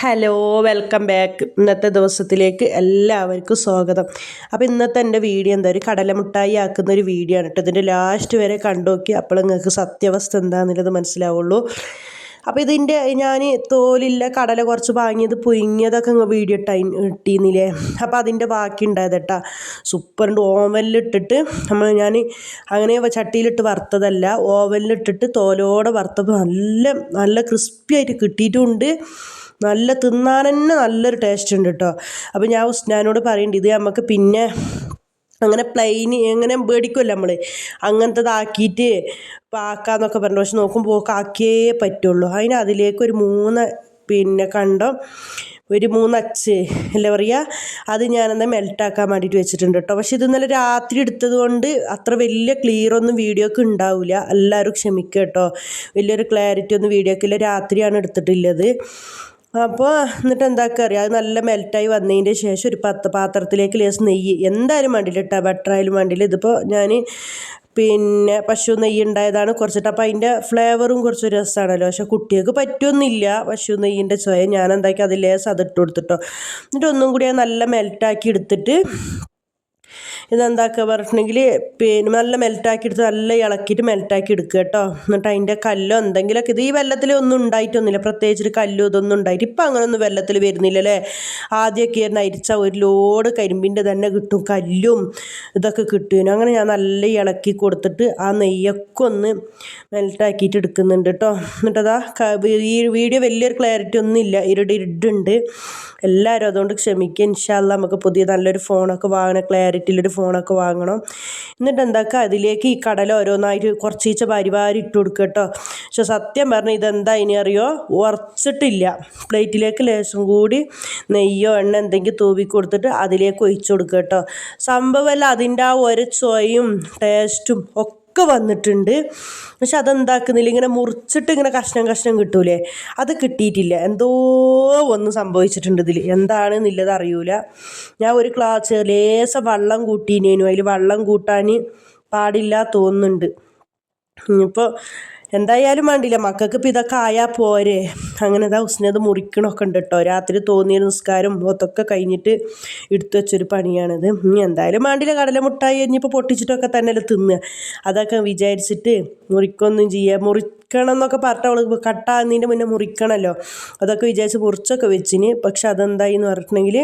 Hello welcome back ഇന്നത്തെ ദിവസത്തിലേക്ക് എല്ലാവർക്കും സ്വാഗതം. അപ്പോൾ ഇന്നത്തെ എന്റെ വീഡിയോ എന്താ? ഒരു കടലമുട്ടായി ആക്കുന്ന ഒരു വീഡിയോ ആണ് കേട്ടോ. ഇതിന്റെ ലാസ്റ്റ് വരെ കണ്ടു നോക്കി അപ്പോൾ നിങ്ങൾക്ക് സത്യാവസ്ഥ എന്താണെന്നുള്ളത് മനസ്സിലാവുള്ളൂ. അപ്പോൾ ഇതിന്റെ ഞാൻ തോലില്ല കടല കുറച്ച് വാങ്ങിയത് പുഴുങ്ങിയതൊക്കെ അങ്ങ് വീഡിയോ ടൈം ഇട്ടീന്നില്ലേ അപ്പോൾ അതിന്റെ ബാക്കി ഉണ്ടായത് കേട്ടോ സൂപ്പറുണ്ട് ഓവനിലിട്ടിട്ട് നമ്മൾ ഞാൻ അങ്ങനെ ചട്ടിയിലിട്ട് വറുത്തതല്ല ഓവനിലിട്ടിട്ട് തോലോടെ വറുത്തപ്പോൾ നല്ല നല്ല ക്രിസ്പി ആയിട്ട് കിട്ടിയിട്ടുമുണ്ട് നല്ല തിന്നാൻ തന്നെ നല്ലൊരു ടേസ്റ്റ് ഉണ്ട് കേട്ടോ അപ്പോൾ ഞാൻ ഉസ്നാനോട് പറയുന്നുണ്ട് ഇത് നമുക്ക് പിന്നെ അങ്ങനെ പ്ലെയിന് എങ്ങനെ മേടിക്കുമല്ലോ നമ്മൾ അങ്ങനത്തതാക്കിയിട്ട് പാക്കാന്നൊക്കെ പറഞ്ഞു. പക്ഷെ നോക്കുമ്പോൾ ആക്കിയേ പറ്റുള്ളൂ. അതിന് അതിലേക്ക് ഒരു മൂന്ന് പിന്നെ കണ്ടം? ഒരു മൂന്നച്ച് അല്ലേ പറയുക അത് ഞാനെന്താ മെൽട്ടാക്കാൻ വേണ്ടിയിട്ട് വെച്ചിട്ടുണ്ട് കേട്ടോ പക്ഷേ ഇത് ഇന്നലെ രാത്രി എടുത്തത് കൊണ്ട് അത്ര വലിയ ക്ലിയർ ഒന്നും വീഡിയോക്ക് ഉണ്ടാവില്ല എല്ലാവരും ക്ഷമിക്കുക കേട്ടോ വലിയൊരു ക്ലാരിറ്റി ഒന്നും വീഡിയോക്കില്ല രാത്രിയാണ് എടുത്തിട്ടുള്ളത്. അപ്പോൾ എന്നിട്ട് എന്താക്കുക അറിയാം? അത് നല്ല മെൽറ്റായി വന്നതിന്റെ ശേഷം ഒരു പത്ത് പാത്രത്തിലേക്ക് ലേസ് നെയ്യ്. എന്തായാലും വേണ്ടില്ല കേട്ടോ ബട്ടറായാലും വേണ്ടില്ല ഇതിപ്പോൾ ഞാൻ പിന്നെ പശു നെയ്യ് ഉണ്ടായതാണ് കുറച്ചിട്ട്. അപ്പോൾ അതിന്റെ ഫ്ലേവറും കുറച്ച് രസമാണല്ലോ പക്ഷെ കുട്ടികൾക്ക് പറ്റുമെന്നില്ല പശു നെയ്യിന്റെ സ്വയം. ഞാൻ എന്താക്കി അതിൽ ലേസ് അതിട്ട് കൊടുത്തിട്ടോ. എന്നിട്ട് ഒന്നും കൂടി നല്ല മെൽറ്റാക്കി എടുത്തിട്ട് ഇതെന്താക്കുക പറഞ്ഞിട്ടുണ്ടെങ്കിൽ പിന്നെ നല്ല മെൽറ്റാക്കി എടുത്ത് നല്ല ഇളക്കിയിട്ട് മെൽറ്റാക്കി എടുക്കുക കേട്ടോ. എന്നിട്ട് അതിന്റെ കല്ലോ എന്തെങ്കിലുമൊക്കെ ഇത് ഈ വെള്ളത്തിൽ ഒന്നും ഉണ്ടായിട്ടൊന്നുമില്ല. പ്രത്യേകിച്ച് കല്ലും ഇതൊന്നും ഉണ്ടായിട്ട് ഇപ്പം അങ്ങനെയൊന്നും വെള്ളത്തിൽ വരുന്നില്ല അല്ലേ ആദ്യമൊക്കെ ആയിരുന്നു അരിച്ച ഒരു ലോഡ് കരിമ്പിന്റെ തന്നെ കിട്ടും. കല്ലും ഇതൊക്കെ കിട്ടും അങ്ങനെ ഞാൻ നല്ല ഇളക്കി കൊടുത്തിട്ട് ആ നെയ്യൊക്കെ ഒന്ന് മെൽറ്റാക്കിയിട്ട് എടുക്കുന്നുണ്ട് കേട്ടോ. എന്നിട്ടതാ ഈ വീഡിയോ വലിയൊരു ക്ലാരിറ്റി ഒന്നും ഇല്ല. ഇരുട് ഇരുടുണ്ട് എല്ലാവരും അതുകൊണ്ട് ക്ഷമിക്കുക. ഇൻഷാല്ല നമുക്ക് പുതിയ നല്ലൊരു ഫോണൊക്കെ വാങ്ങണ ക്ലാരിറ്റിയിലൊരു ഫോണൊക്കെ വാങ്ങണം. എന്നിട്ട് എന്താക്കുക അതിലേക്ക് ഈ കടല ഓരോന്നായിട്ട് കുറച്ചീച്ച വാരി വാരി ഇട്ട് കൊടുക്കുക കേട്ടോ. പക്ഷെ സത്യം പറഞ്ഞാൽ ഇതെന്താ ഇനി അറിയോ? ഉറച്ചിട്ടില്ല പ്ലേറ്റിലേക്ക് ലേശം കൂടി നെയ്യോ എണ്ണ എന്തെങ്കിലും തൂവി കൊടുത്തിട്ട് അതിലേക്ക് ഒഴിച്ചു കൊടുക്കുക കേട്ടോ. സംഭവമല്ല അതിന്റെ ആ ഒരു ചൊയും ടേസ്റ്റും ഒക്കെ ഒക്കെ വന്നിട്ടുണ്ട്. പക്ഷെ അതെന്താക്കുന്നില്ല. ഇങ്ങനെ മുറിച്ചിട്ട് ഇങ്ങനെ കഷ്ണം കഷ്ണം കിട്ടൂലേ? അത് കിട്ടിയിട്ടില്ല. എന്തോ ഒന്ന് സംഭവിച്ചിട്ടുണ്ട് ഇതിൽ എന്താണെന്നുള്ളത് അറിയൂല. ഞാൻ ഒരു ക്ലാസ് ലേശം വെള്ളം കൂട്ടീനേനു. അതിൽ വെള്ളം കൂട്ടാൻ പാടില്ല തോന്നുന്നുണ്ട്. ഇപ്പോൾ എന്തായാലും വേണ്ടില്ല. മക്കൾക്ക് ഇപ്പം ഇതൊക്കെ ആയാൽ പോരെ. അങ്ങനെ ഇതാ ഉസ്നത് മുറിക്കണമൊക്കെ ഉണ്ട് കേട്ടോ രാത്രി തോന്നിയ നിസ്കാരം അതൊക്കെ കഴിഞ്ഞിട്ട് എടുത്തു വെച്ചൊരു പണിയാണിത്. ഇനി എന്തായാലും വേണ്ടില്ല. കടല മുട്ടായി ഇനിയിപ്പോൾ പൊട്ടിച്ചിട്ടൊക്കെ തന്നെ. തിന്നുക അതൊക്കെ വിചാരിച്ചിട്ട് മുറിക്കൊന്നും ചെയ്യുക മുറിക്കണം എന്നൊക്കെ പറഞ്ഞിട്ട് അവൾ കട്ടാകുന്നതിന്റെ മുന്നേ മുറിക്കണമല്ലോ അതൊക്കെ വിചാരിച്ച് മുറിച്ചൊക്കെ വെച്ചിന്. പക്ഷെ അതെന്തായി എന്ന് പറഞ്ഞിട്ടുണ്ടെങ്കിൽ